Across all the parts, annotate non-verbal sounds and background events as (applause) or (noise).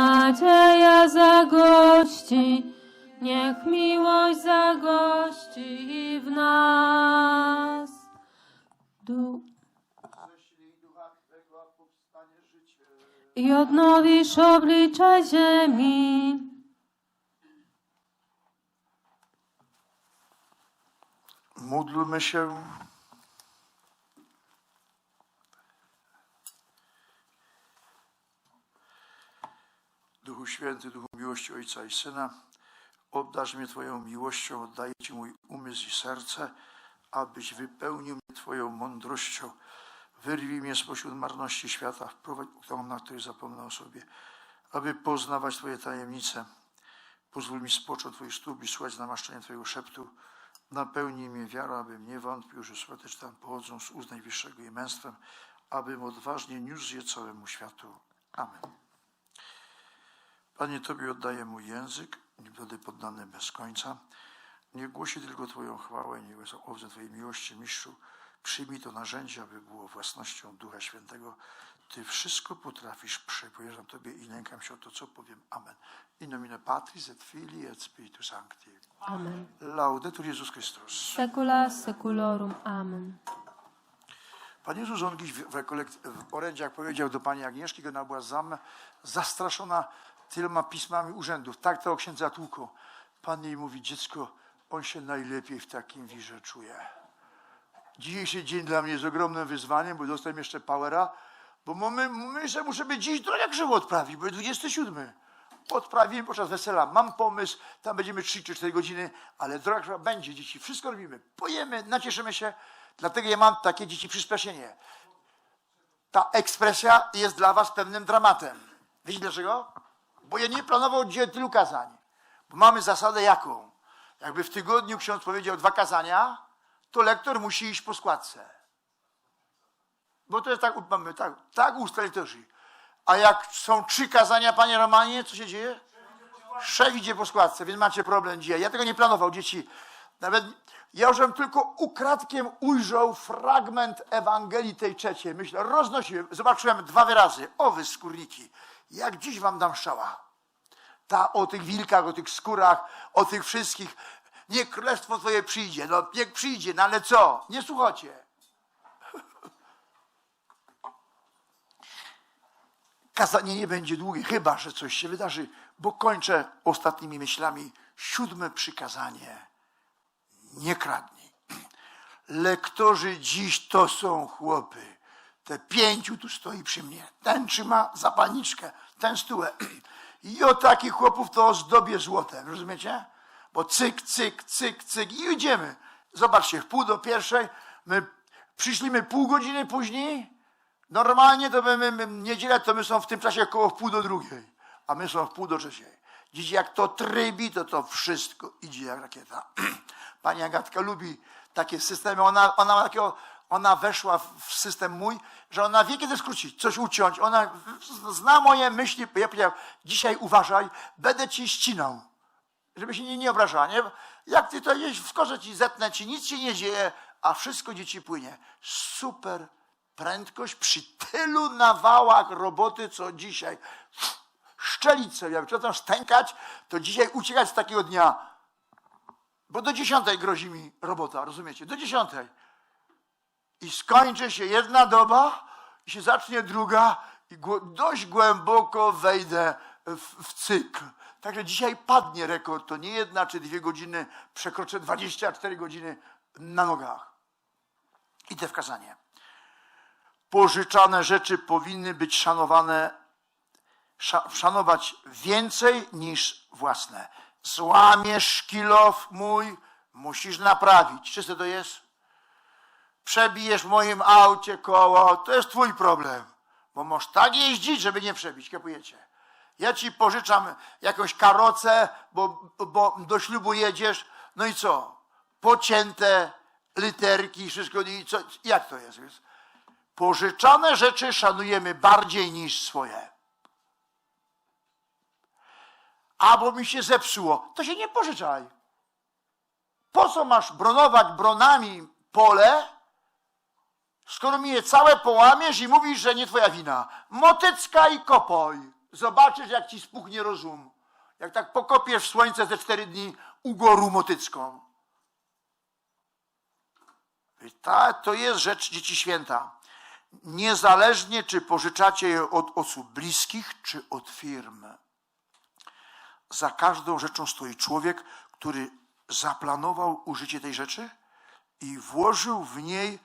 nadzieja zagości, niech miłość zagości w nas. Du-. I odnowisz oblicze ziemi. Módlmy się. Duchu Święty, Duchu miłości Ojca i Syna, oddasz mnie Twoją miłością, oddaję Ci mój umysł i serce, abyś wypełnił mnie Twoją mądrością. Wyrwij mnie spośród marności świata, wprowadź temu, na której zapomnę o sobie, aby poznawać Twoje tajemnice. Pozwól mi spocząć Twoich stóp i słuchać namaszczenia Twojego szeptu. Napełnij mnie wiarą, abym nie wątpił, że słowa tam pochodzą z ust Najwyższego i męstwem, abym odważnie niósł je całemu światu. Amen. Panie, Tobie oddaję mój język, niech będę poddany bez końca. Niech głosi tylko Twoją chwałę, niech są owce Twojej miłości, mistrzu. Przyjmij to narzędzie, aby było własnością Ducha Świętego. Ty wszystko potrafisz, przepowierzam Tobie i lękam się o to, co powiem. Amen. In nomine Patris et Filii et Spiritus Sancti. Amen. Laudetur Jezus Chrystus. Secula seculorum. Amen. Pan Jezus, on gdzieś w, rekolekt- w orędziach powiedział do pani Agnieszki, ona była zam, zastraszona tyloma pismami urzędów. Tak to księdza tłuko. Pan jej mówi, dziecko, on się najlepiej w takim wirze czuje. Dzisiejszy dzień dla mnie jest ogromnym wyzwaniem, bo dostałem jeszcze powera, bo my, my że muszę być dziś drogę krzywo odprawić, bo jest 27. Odprawimy podczas wesela. Mam pomysł, tam będziemy 3 czy 4 godziny, ale droga krzywa będzie, dzieci. Wszystko robimy. Pojemy, nacieszymy się. Dlatego ja mam takie dzieci przyspieszenie. Ta ekspresja jest dla was pewnym dramatem. Wiecie dlaczego? Bo ja nie planował dzisiaj tylu kazań. Bo mamy zasadę jaką? Jakby w tygodniu ksiądz powiedział dwa kazania, to lektor musi iść po składce. Bo to jest tak, mamy tak, tak ustalili też. A jak są trzy kazania, panie Romanie, co się dzieje? Szef idzie po składce, więc macie problem dzisiaj. Ja tego nie planował, dzieci. Nawet ja już tylko ukradkiem ujrzał fragment Ewangelii tej trzeciej. Myślę, roznosiłem, zobaczyłem dwa wyrazy. O wy skórniki, jak dziś wam dam szała. Ta o tych wilkach, o tych skórach, o tych wszystkich. Niech królestwo twoje przyjdzie. No niech przyjdzie, no ale co? Nie słuchacie. (laughs) Kazanie nie będzie długie, chyba że coś się wydarzy, bo kończę ostatnimi myślami. Siódme przykazanie. Nie kradnij. (clears throat) Lektorzy dziś to są chłopy. Te pięciu tu stoi przy mnie. Ten trzyma zapalniczkę, ten stułę. (clears throat) I o takich chłopów to ozdobię złotem, rozumiecie? Bo cyk, cyk, cyk, cyk i idziemy. Zobaczcie, w pół do pierwszej, my przyszliśmy pół godziny później, Normalnie to my, my, my niedzielę to my są w tym czasie około w pół do drugiej, a my są w pół do trzeciej. Dziś jak to trybi, to to wszystko idzie jak rakieta. (clears throat) Pani Agatka lubi takie systemy. Ona, ona, ma takiego, ona weszła w system mój, że ona wie, kiedy skrócić, coś uciąć. Ona zna moje myśli. Ja powiedziałem, dzisiaj uważaj, będę ci ścinał. Żeby się nie, nie obrażała. Nie? Jak ty to jeść, w skorze ci zetnę, ci nic się nie dzieje, a wszystko dzieci płynie. Super prędkość przy tylu nawałach roboty, co dzisiaj. Szczelić sobie, jak tam stękać, to dzisiaj uciekać z takiego dnia. Bo do dziesiątej grozi mi robota, rozumiecie? Do dziesiątej. I skończy się jedna doba, i się zacznie druga, i dość głęboko wejdę w, w cykl. Także dzisiaj padnie rekord, to nie jedna czy dwie godziny, przekroczę 24 godziny na nogach. Idę w kazanie pożyczane rzeczy powinny być szanowane, sza, szanować więcej niż własne. Złamiesz kilof mój, musisz naprawić. Czyste to jest? Przebijesz w moim aucie koło, to jest twój problem. Bo możesz tak jeździć, żeby nie przebić. Kapujecie? Ja ci pożyczam jakąś karocę, bo, bo do ślubu jedziesz. No i co? Pocięte literki, wszystko. I co? Jak to jest? Pożyczane rzeczy szanujemy bardziej niż swoje. albo mi się zepsuło, to się nie pożyczaj. Po co masz bronować bronami pole, skoro mi je całe połamiesz i mówisz, że nie twoja wina? Motycka i kopoj. Zobaczysz, jak ci spuchnie rozum. Jak tak pokopiesz w słońce ze cztery dni ugoru motycką. I ta, to jest rzecz dzieci święta. Niezależnie, czy pożyczacie je od osób bliskich, czy od firm. Za każdą rzeczą stoi człowiek, który zaplanował użycie tej rzeczy i włożył w niej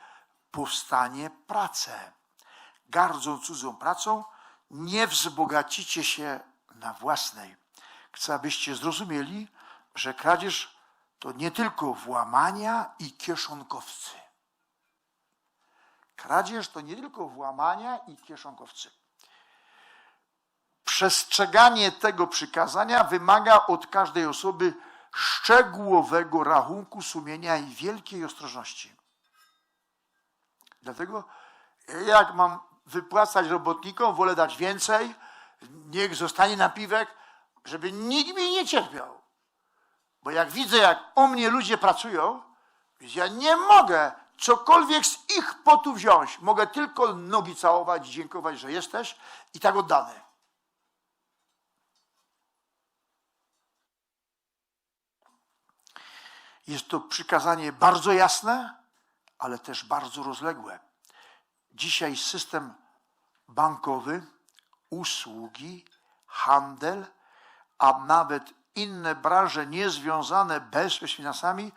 powstanie pracę. Gardząc cudzą pracą, nie wzbogacicie się na własnej. Chcę, abyście zrozumieli, że kradzież to nie tylko włamania i kieszonkowcy. Kradzież to nie tylko włamania i kieszonkowcy. Przestrzeganie tego przykazania wymaga od każdej osoby szczegółowego rachunku sumienia i wielkiej ostrożności. Dlatego, jak mam wypłacać robotnikom, wolę dać więcej, niech zostanie napiwek, żeby nikt mi nie cierpiał. Bo jak widzę, jak u mnie ludzie pracują, ja nie mogę cokolwiek z ich potu wziąć. Mogę tylko nogi całować dziękować, że jesteś i tak oddany. Jest to przykazanie bardzo jasne, ale też bardzo rozległe. Dzisiaj system bankowy, usługi, handel, a nawet inne branże niezwiązane bezpośrednio z finansami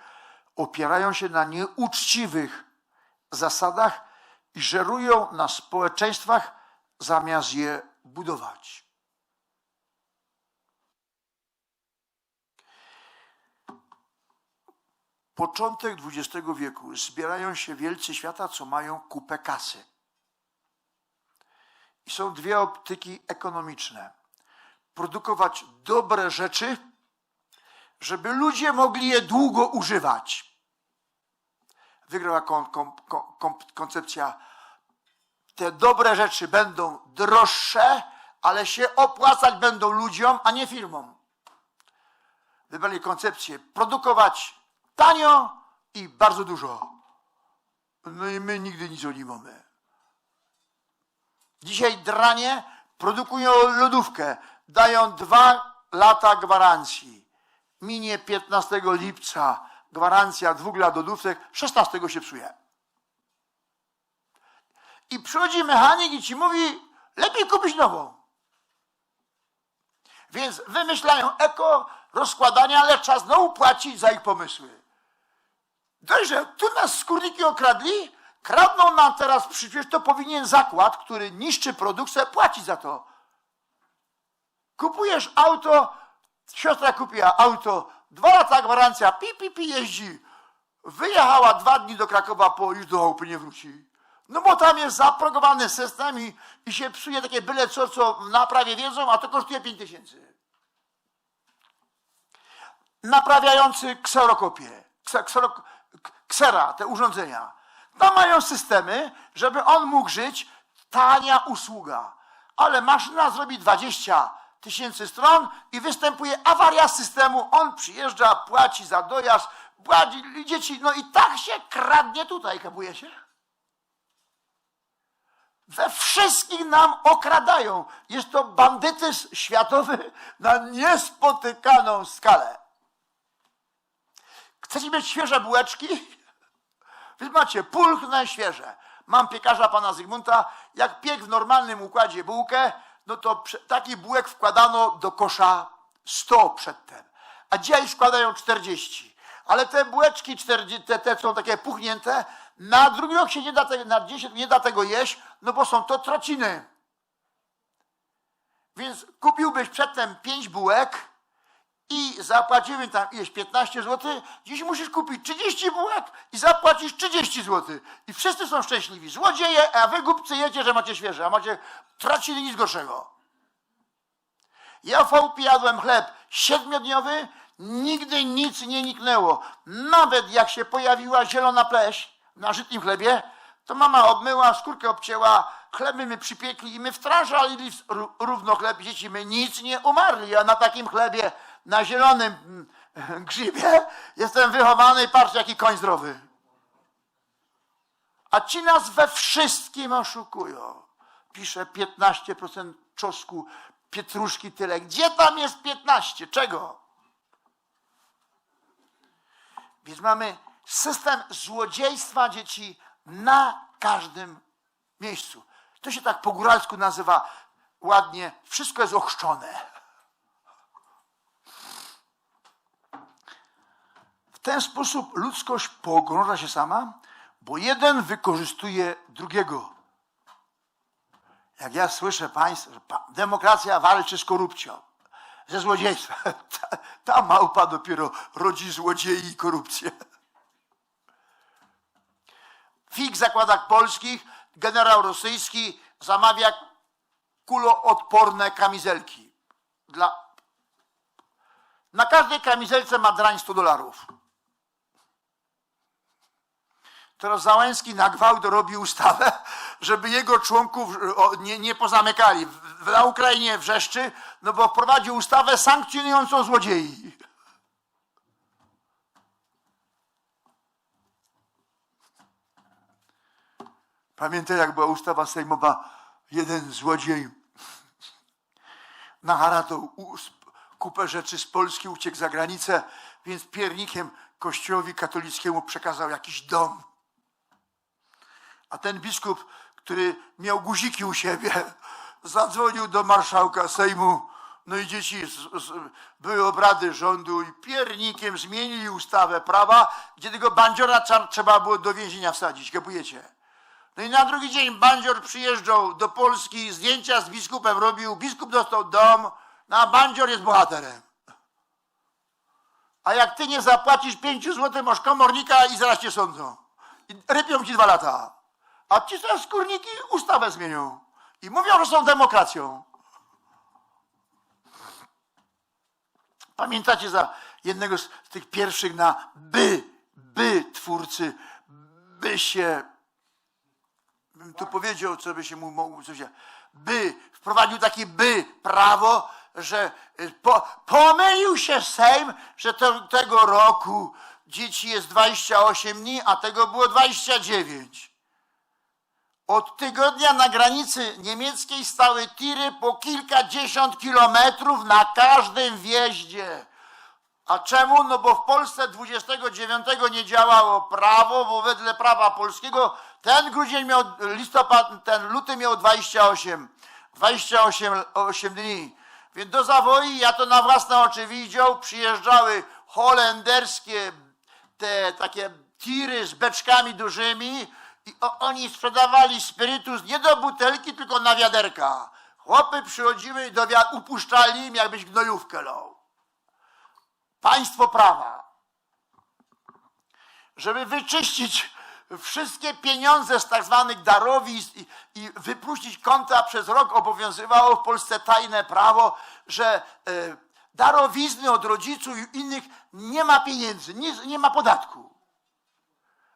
opierają się na nieuczciwych zasadach i żerują na społeczeństwach zamiast je budować. Początek XX wieku. Zbierają się wielcy świata, co mają kupę kasy. I są dwie optyki ekonomiczne. Produkować dobre rzeczy, żeby ludzie mogli je długo używać. Wygrała kon, kon, kon, koncepcja, te dobre rzeczy będą droższe, ale się opłacać będą ludziom, a nie firmom. Wybrali koncepcję produkować tanio i bardzo dużo. No i my nigdy nic o nie mamy. Dzisiaj dranie produkują lodówkę, dają dwa lata gwarancji. Minie 15 lipca gwarancja dwóch lat lodówek, 16 się psuje. I przychodzi mechanik i ci mówi, lepiej kupić nową. Więc wymyślają eko rozkładania, ale trzeba znowu płacić za ich pomysły. Dość, że tu nas skórniki okradli, kradną nam teraz przecież to powinien zakład, który niszczy produkcję, płacić za to. Kupujesz auto, siostra kupiła auto, dwa lata gwarancja, pi, pi, pi jeździ. Wyjechała dwa dni do Krakowa, po już do chałupy nie wróci. No bo tam jest zaprogramowany system i, i się psuje takie byle co, co naprawie wiedzą, a to kosztuje 5 tysięcy. Naprawiający kserokopię, kse, ksero, ksera, te urządzenia. Tam mają systemy, żeby on mógł żyć, tania usługa. Ale maszyna zrobi 20 tysięcy stron i występuje awaria systemu. On przyjeżdża, płaci za dojazd, płaci dzieci. No i tak się kradnie tutaj, kapuje się? We wszystkich nam okradają. Jest to bandytyzm światowy na niespotykaną skalę. Chcecie mieć świeże bułeczki? Wy macie pulchne, świeże. Mam piekarza pana Zygmunta, jak piek w normalnym układzie bułkę, no to taki bułek wkładano do kosza 100 przedtem, a dzisiaj składają 40. Ale te bułeczki, 40, te, te są takie puchnięte, na drugi rok się nie da, te, na 10 nie da tego jeść, no bo są to trociny. Więc kupiłbyś przedtem 5 bułek, i zapłacimy tam ileś 15 zł, dziś musisz kupić 30 bułek i zapłacisz 30 zł. I wszyscy są szczęśliwi. Złodzieje, a wy głupcy jecie, że macie świeże, a macie tracili nic gorszego. Ja Fałpi jadłem chleb siedmiodniowy, nigdy nic nie niknęło. Nawet jak się pojawiła zielona pleś na żytnim chlebie, to mama obmyła, skórkę obcięła, chleby my przypiekli i my wtrążali w- ró- równo chleb dzieci, my nic nie umarli, a na takim chlebie, na zielonym mm, (laughs) grzybie jestem wychowany i patrz jaki koń zdrowy. A ci nas we wszystkim oszukują. Pisze 15% czosnku, pietruszki tyle. Gdzie tam jest 15? Czego? Więc mamy system złodziejstwa dzieci na każdym miejscu. To się tak po góralsku nazywa ładnie, wszystko jest ochrzczone. Ten sposób ludzkość pogrąża się sama, bo jeden wykorzystuje drugiego. Jak ja słyszę państwa, że demokracja walczy z korupcją, ze złodziejstwem, (laughs) ta, ta małpa dopiero rodzi złodziei i korupcję. FIG w zakładach polskich, generał rosyjski zamawia kuloodporne kamizelki. Dla... Na każdej kamizelce ma drań 100 dolarów. Teraz Załęski na gwałt robi ustawę, (laughs) żeby jego członków nie, nie pozamykali. Na Ukrainie wrzeszczy, no bo wprowadził ustawę sankcjonującą złodziei. Pamiętaj, jak była ustawa sejmowa, jeden złodziej naharatał u- s- kupę rzeczy z Polski, uciekł za granicę, więc piernikiem kościołowi katolickiemu przekazał jakiś dom. A ten biskup, który miał guziki u siebie, (laughs) zadzwonił do marszałka Sejmu. No i dzieci, z, z, były obrady rządu i piernikiem zmienili ustawę prawa, gdzie tego bandziora trzeba- było do więzienia wsadzić. Kapujecie? No i na drugi dzień bandzior przyjeżdżał do Polski, zdjęcia z biskupem robił, biskup dostał dom, no a bandzior jest bohaterem. A jak ty nie zapłacisz 5 zł, masz komornika i zaraz cię sądzą. I rypią ci dwa lata. A ci te skórniki ustawę zmienią. I mówią, że są demokracją. Pamiętacie za jednego z tych pierwszych na by, by twórcy, by się, bym tu powiedział, co by się mu mogło, co się, by, wprowadził takie by prawo, że y, po, pomylił się Sejm, że tego roku dzieci jest 28 dni, a tego było 29. Od tygodnia na granicy niemieckiej stały tiry po kilkadziesiąt kilometrów na każdym wjeździe. A czemu? No bo w Polsce 29 nie działało prawo, bo wedle prawa polskiego ten grudzień miał, listopad, ten luty miał 28, 28 8 dni. Więc do zawoi, ja to na własne oczy widział, przyjeżdżały holenderskie te takie tiry z beczkami dużymi i oni sprzedawali spirytus nie do butelki, tylko na wiaderka. Chłopy przychodziły i do upuszczali im, jakbyś gnojówkę lał. Państwo prawa. Żeby wyczyścić wszystkie pieniądze z tak zwanych darowizn i, i wypuścić konta, przez rok obowiązywało w Polsce tajne prawo, że e, darowizny od rodziców i innych nie ma pieniędzy, nie, nie ma podatku.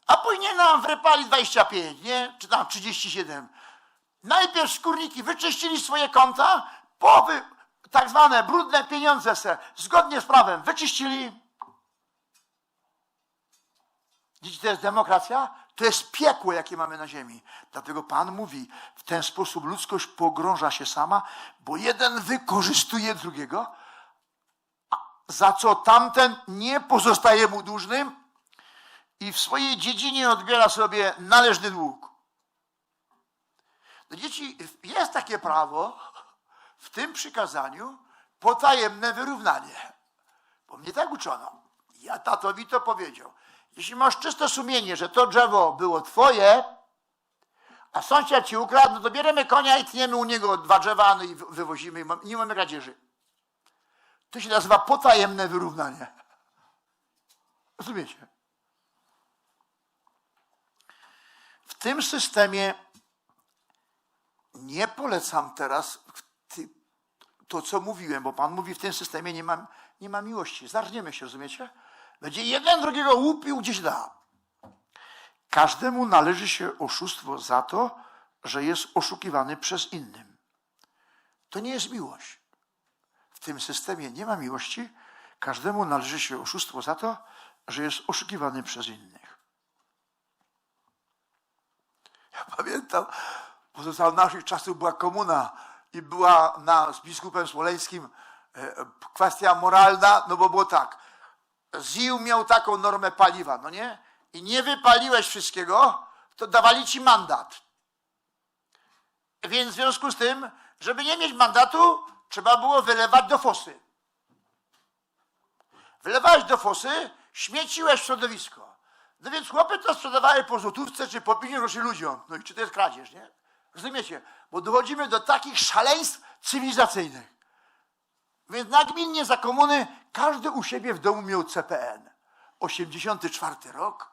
A później nam wrypali 25, nie? Czy tam 37. Najpierw skórniki wyczyścili swoje konta, połowy tak zwane brudne pieniądze se, zgodnie z prawem wyczyścili. Dzieci, to jest demokracja? To jest piekło, jakie mamy na ziemi. Dlatego Pan mówi, w ten sposób ludzkość pogrąża się sama, bo jeden wykorzystuje drugiego, za co tamten nie pozostaje mu dłużnym i w swojej dziedzinie odbiera sobie należny dług. No dzieci, jest takie prawo w tym przykazaniu potajemne wyrównanie. Bo mnie tak uczono. Ja tatowi to powiedział. Jeśli masz czyste sumienie, że to drzewo było twoje, a sąsiad ci ukradł, no to bierzemy konia i tniemy u niego dwa drzewa no i wy- wywozimy. Nie mamy kradzieży. To się nazywa potajemne wyrównanie. Rozumiecie? Tym systemie nie polecam teraz to, co mówiłem, bo Pan mówi, w tym systemie nie ma, nie ma miłości. Zarżniemy się, rozumiecie? Będzie jeden drugiego łupił gdzieś da. Każdemu należy się oszustwo za to, że jest oszukiwany przez innym. To nie jest miłość. W tym systemie nie ma miłości. Każdemu należy się oszustwo za to, że jest oszukiwany przez innych. Ja pamiętam, bo za naszych czasów była komuna i była na, z biskupem smoleńskim e, kwestia moralna, no bo było tak. ZIU miał taką normę paliwa, no nie? I nie wypaliłeś wszystkiego, to dawali ci mandat. Więc w związku z tym, żeby nie mieć mandatu, trzeba było wylewać do fosy. Wylewałeś do fosy, śmieciłeś środowisko. No więc chłopy to sprzedawały po złotówce czy po 50 groszy ludziom. No i czy to jest kradzież, nie? Rozumiecie? Bo dochodzimy do takich szaleństw cywilizacyjnych. Więc nagminnie za komuny każdy u siebie w domu miał CPN. 84 rok.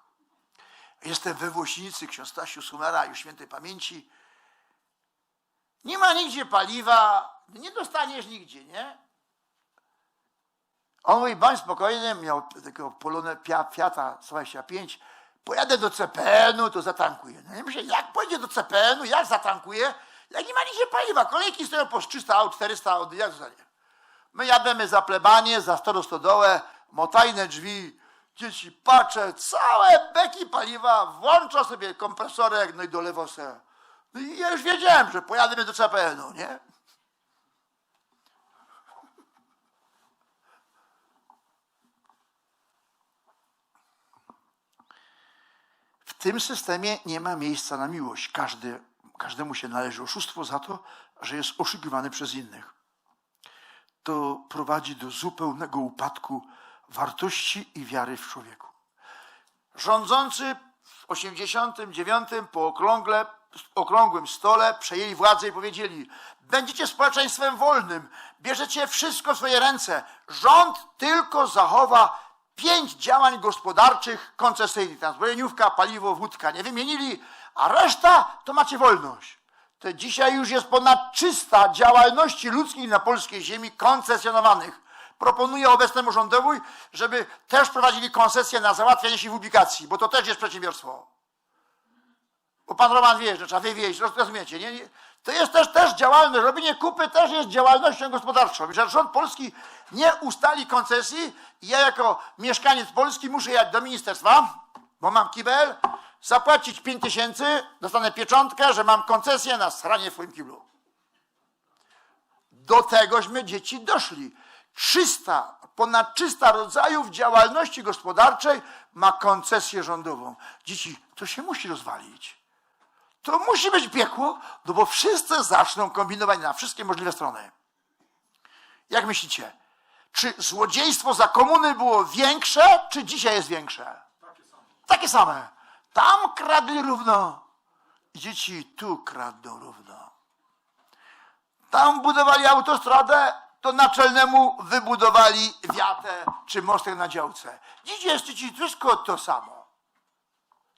Jestem we Włośnicy, ksiądz Stasiu Sumera, już świętej pamięci. Nie ma nigdzie paliwa, nie dostaniesz nigdzie, nie? On mówi, bądź spokojny, miał takiego polone Fiata 25, pojadę do CPN-u, to zatankuję. No ja myślę, jak pojedzie do CPN-u, jak zatankuje, jak nie ma paliwa, kolejki stoją po 300 aut, 400 aut, jak zostanie? My jademy za plebanie, za starostodołę, motajne drzwi, dzieci patrzę, całe beki paliwa, włącza sobie kompresorek, no i dolewa se. No i ja już wiedziałem, że pojadę do CPN-u, nie? Tym systemie nie ma miejsca na miłość. Każdy, każdemu się należy oszustwo za to, że jest oszukiwany przez innych. To prowadzi do zupełnego upadku wartości i wiary w człowieku. Rządzący w 89 po okrągle, okrągłym stole przejęli władzę i powiedzieli: Będziecie społeczeństwem wolnym, bierzecie wszystko w swoje ręce. Rząd tylko zachowa pięć działań gospodarczych koncesyjnych. Tam zbrojeniówka, paliwo, wódka. Nie wymienili, a reszta to macie wolność. To dzisiaj już jest ponad 300 działalności ludzkich na polskiej ziemi koncesjonowanych. Proponuję obecnemu rządowi, żeby też prowadzili koncesje na załatwianie się publikacji, bo to też jest przedsiębiorstwo. Bo pan Roman wie, że trzeba wywieźć, roz- rozumiecie, nie? To jest też, też działalność, robienie kupy też jest działalnością gospodarczą. Że rząd polski nie ustali koncesji i ja jako mieszkaniec Polski muszę jechać do ministerstwa, bo mam kibel, zapłacić 5 tysięcy, dostanę pieczątkę, że mam koncesję na sranie w swoim kiblu. Do tegośmy dzieci doszli. 300, ponad 300 rodzajów działalności gospodarczej ma koncesję rządową. Dzieci, to się musi rozwalić. To musi być piekło, no bo wszyscy zaczną kombinować na wszystkie możliwe strony. Jak myślicie, czy złodziejstwo za komuny było większe, czy dzisiaj jest większe? Takie same. Tam kradli równo. I dzieci tu kradną równo. Tam budowali autostradę, to naczelnemu wybudowali wiatę czy mostek na działce. Dziś jest dzieci wszystko to samo.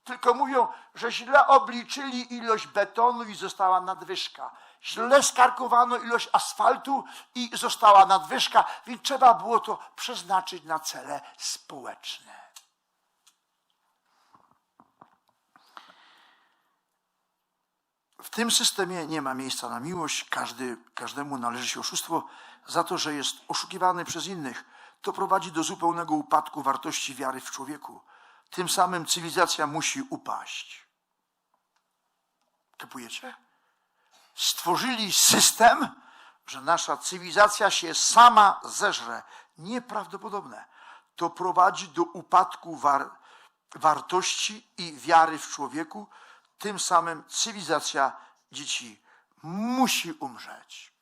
Tylko mówią, że źle obliczyli ilość betonu i została nadwyżka. Źle skarkowano ilość asfaltu i została nadwyżka, więc trzeba było to przeznaczyć na cele społeczne. W tym systemie nie ma miejsca na miłość, każdy, każdemu należy się oszustwo za to, że jest oszukiwany przez innych. To prowadzi do zupełnego upadku wartości wiary w człowieku. Tym samym cywilizacja musi upaść. Typujecie? Stworzyli system, że nasza cywilizacja się sama zeżre. Nieprawdopodobne. To prowadzi do upadku war, wartości i wiary w człowieku. Tym samym cywilizacja dzieci musi umrzeć.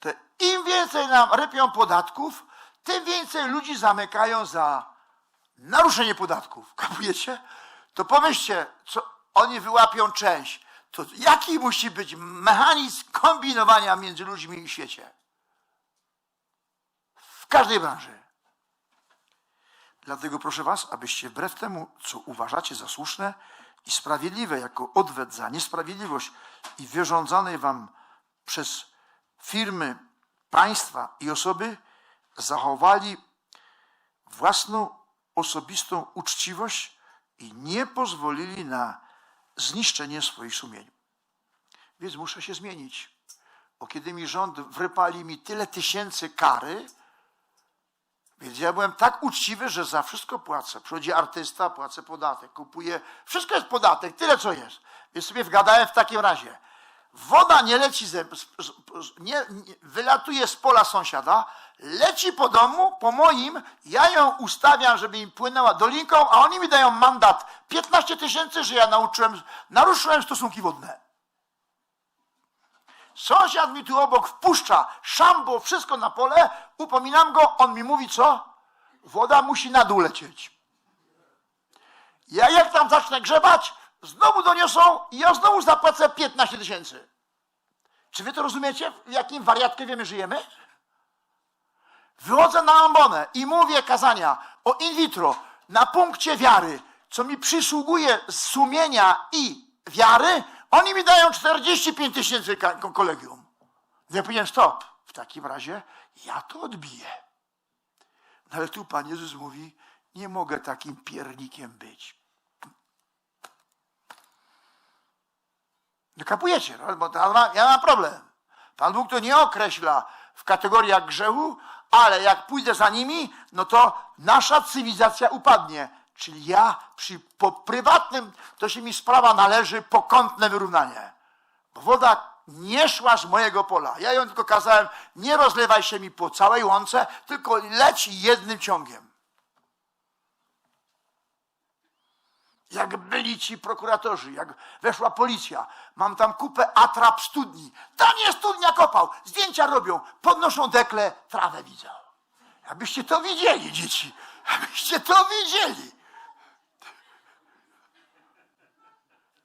Te Im więcej nam rypią podatków, tym więcej ludzi zamykają za naruszenie podatków. (laughs) Kapujecie? To pomyślcie, co oni wyłapią część. To jaki musi być mechanizm kombinowania między ludźmi i świecie? W każdej branży. Dlatego proszę Was, abyście wbrew temu, co uważacie za słuszne i sprawiedliwe, jako odwet za niesprawiedliwość i wyrządzanej Wam przez firmy, państwa i osoby, zachowali własną osobistą uczciwość i nie pozwolili na zniszczenie swoich sumień. Więc muszę się zmienić. Bo kiedy mi rząd wrypali mi tyle tysięcy kary, więc ja byłem tak uczciwy, że za wszystko płacę. Przychodzi artysta, płacę podatek, kupuję. Wszystko jest podatek, tyle co jest. Więc sobie wgadałem w takim razie. Woda nie leci, ze, nie, nie, wylatuje z pola sąsiada, leci po domu, po moim, ja ją ustawiam, żeby im płynęła dolinką, a oni mi dają mandat 15 tysięcy, że ja nauczyłem, naruszyłem stosunki wodne. Sąsiad mi tu obok wpuszcza szambo, wszystko na pole, upominam go, on mi mówi co? Woda musi na dół lecieć. Ja jak tam zacznę grzebać, znowu doniosą i ja znowu zapłacę 15 tysięcy. Czy wy to rozumiecie, w jakim wariatkę my żyjemy? Wychodzę na ambonę i mówię kazania o in vitro na punkcie wiary, co mi przysługuje z sumienia i wiary, oni mi dają 45 tysięcy kolegium. Ja powiedziałem, stop, w takim razie ja to odbiję. No ale tu Pan Jezus mówi, nie mogę takim piernikiem być. Kapujecie, no, bo ja mam problem. Pan Bóg to nie określa w kategoriach grzechu, ale jak pójdę za nimi, no to nasza cywilizacja upadnie. Czyli ja przy, po prywatnym, to się mi sprawa należy pokątne wyrównanie. Bo woda nie szła z mojego pola. Ja ją tylko kazałem, nie rozlewaj się mi po całej łące, tylko leć jednym ciągiem. Jak byli ci prokuratorzy, jak weszła policja, mam tam kupę atrap studni. Tam jest studnia kopał, zdjęcia robią, podnoszą dekle, trawę widzą. Abyście to widzieli, dzieci, abyście to widzieli.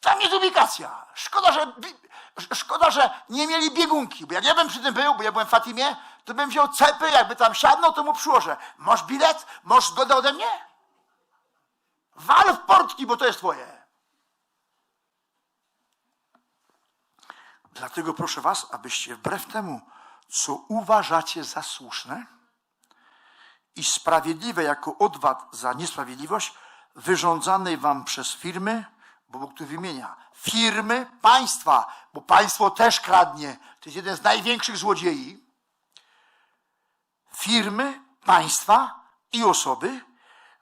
Tam jest ubikacja. Szkoda, że, szkoda, że nie mieli biegunki, bo jak ja bym przy tym był, bo ja byłem w Fatimie, to bym wziął cepy, jakby tam siadnął, to mu przyłożę. Masz bilet? Masz zgodę ode mnie? Wal w portki, bo to jest twoje. Dlatego proszę was, abyście wbrew temu, co uważacie za słuszne i sprawiedliwe jako odwad za niesprawiedliwość, wyrządzanej wam przez firmy, bo Bóg tu wymienia, firmy państwa, bo państwo też kradnie, to jest jeden z największych złodziei, firmy, państwa i osoby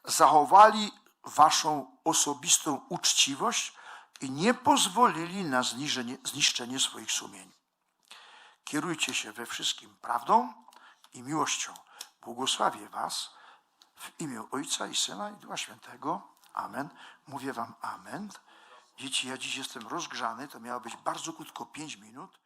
zachowali waszą osobistą uczciwość i nie pozwolili na zniżenie, zniszczenie swoich sumień. Kierujcie się we wszystkim prawdą i miłością. Błogosławię was w imię Ojca i Syna i Ducha Świętego. Amen. Mówię wam amen. Dzieci, ja dziś jestem rozgrzany, to miało być bardzo krótko, pięć minut.